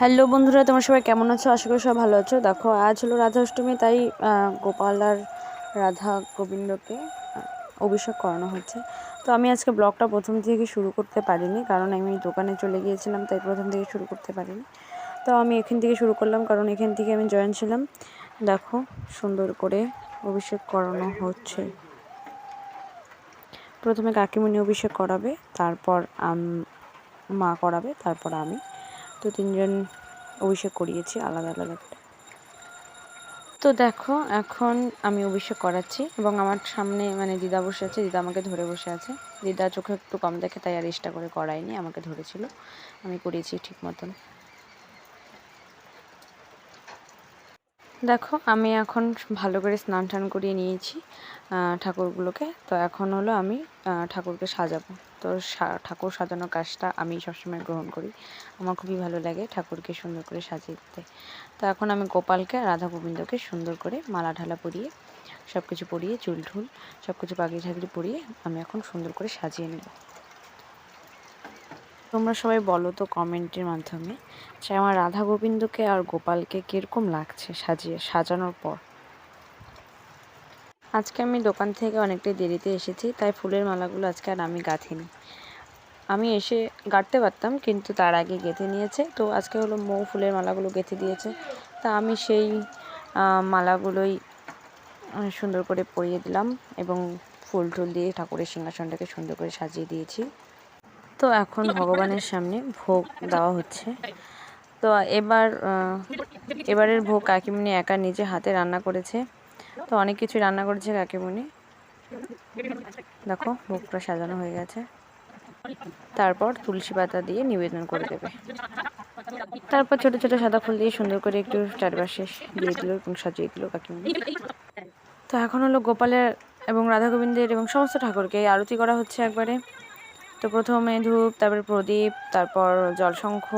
Hello বন্ধুরা, তোমরা সবাই কেমন আছো? আশা করি সবাই ভালো আছো। দেখো, আজ হলো রাধা অষ্টমী তাই গোপাল আর রাধা গোবিন্দকে অভিষেক করানো হচ্ছে। তো আমি আজকে ব্লগটা প্রথম থেকে শুরু করতে পারিনি, কারণ আমি দোকানে চলে গিয়েছিলাম, তাই প্রথম থেকে শুরু করতে পারিনি। তো আমি এখান থেকে শুরু করলাম, কারণ এখান থেকে আমি জয়েন ছিলাম। দেখো, সুন্দর করে অভিষেক করানো হচ্ছে। প্রথমে কাকিমণি অভিষেক করাবে, তারপর মা করাবে, তারপর আমি। তো তিনজন অভিষেক করিয়েছি, আলাদা আলাদা করে। তো দেখো, এখন আমি অভিষেক করাচ্ছি এবং আমার সামনে মানে দিদা বসে আছে, দিদা আমাকে ধরে বসে আছে। দিদা চোখে একটু কম দেখে তাই আর চেষ্টা করে করায়নি, আমাকে ধরেছিল। আমি করিয়েছি ঠিক মতন। দেখো, আমি এখন ভালো করে স্নান টান করিয়ে নিয়েছি ঠাকুরগুলোকে। তো এখন হলো আমি ঠাকুরকে সাজাবো। তো ঠাকুর সাজানোর কাজটা আমি সবসময় গ্রহণ করি। আমার খুবই ভালো লাগে ঠাকুরকে সুন্দর করে সাজিয়ে দিতে। তো এখন আমি গোপালকে রাধা গোবিন্দকে সুন্দর করে মালা ঢালা পরিয়ে সব কিছু পরিয়ে, চুল ঠুল সব কিছু পাগড়ি ঝাগড়ি পরিয়ে আমি এখন সুন্দর করে সাজিয়ে নেব। তোমরা সবাই বলো তো কমেন্টের মাধ্যমে যে আমার রাধা গোবিন্দকে আর গোপালকে কীরকম লাগছে সাজিয়ে, সাজানোর পর। আজকে আমি দোকান থেকে অনেকটাই দেরিতে এসেছি, তাই ফুলের মালাগুলো আজকে আর আমি গাঁথিনি। আমি এসে গাঁটতে পারতাম, কিন্তু তার আগে গেঁথে নিয়েছে, তো আজকে হলো মৌ ফুলের মালাগুলো গেঁথে দিয়েছে। তা আমি সেই মালাগুলোই সুন্দর করে পরিয়ে দিলাম এবং ফুল টুল দিয়ে ঠাকুরের সিংহাসনটাকে সুন্দর করে সাজিয়ে দিয়েছি। তো এখন ভগবানের সামনে ভোগ দেওয়া হচ্ছে। তো এবার এবারের ভোগ কাকিমণি একা নিজে হাতে রান্না করেছে। তো অনেক কিছু রান্না করেছে কাকিমণি দেখো, ভোগটা সাজানো হয়ে গেছে। তারপর তুলসী পাতা দিয়ে নিবেদন করে দেবে। তারপর ছোট ছোট সাদা ফুল দিয়ে সুন্দর করে একটু চারপাশে দিয়ে দিল এবং সাজিয়ে দিল কাকিমণি তো এখন হলো গোপালের এবং রাধা গোবিন্দের এবং সমস্ত ঠাকুরকে আরতি করা হচ্ছে একবারে। তো প্রথমে ধূপ, তারপরে প্রদীপ, তারপর জলশঙ্খ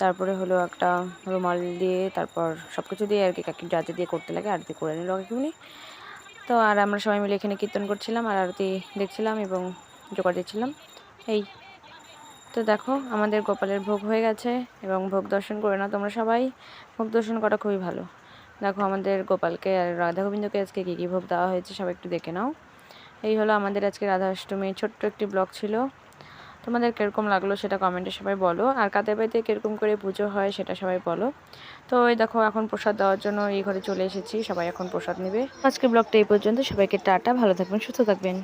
তারপরে হলো একটা রুমাল দিয়ে, তারপর সব কিছু দিয়ে আর কি কাকি যা দিয়ে করতে লাগে আরতি করে নিল কাকিমনি। তো আর আমরা সবাই মিলে এখানে কীর্তন করছিলাম, আর আরতি দেখছিলাম এবং জোগাড় দিচ্ছিলাম। এই। তো দেখো, আমাদের গোপালের ভোগ হয়ে গেছে এবং ভোগ দর্শন করে নাও তোমরা সবাই। ভোগ দর্শন করা খুবই ভালো। দেখো আমাদের গোপালকে আর রাধা গোবিন্দকে আজকে কী কী ভোগ দেওয়া হয়েছে সবাই একটু দেখে নাও। এই হলো আমাদের আজকে রাধা অষ্টমীর ছোট্ট একটি ব্লগ ছিল। তোমাদের কীরকম লাগল সেটা কমেন্টে সবাই বলো। আর কাদের বাড়িতে কীরকম করে পুজো হয় সেটা সবাই বলো। তো এই দেখো, এখন প্রসাদ দেওয়ার জন্য এই ঘরে চলে এসেছি। সবাই এখন প্রসাদ নেবে। আজকে ব্লগটা এই পর্যন্ত। সবাইকে টাটা, ভালো থাকবেন, সুস্থ থাকবেন।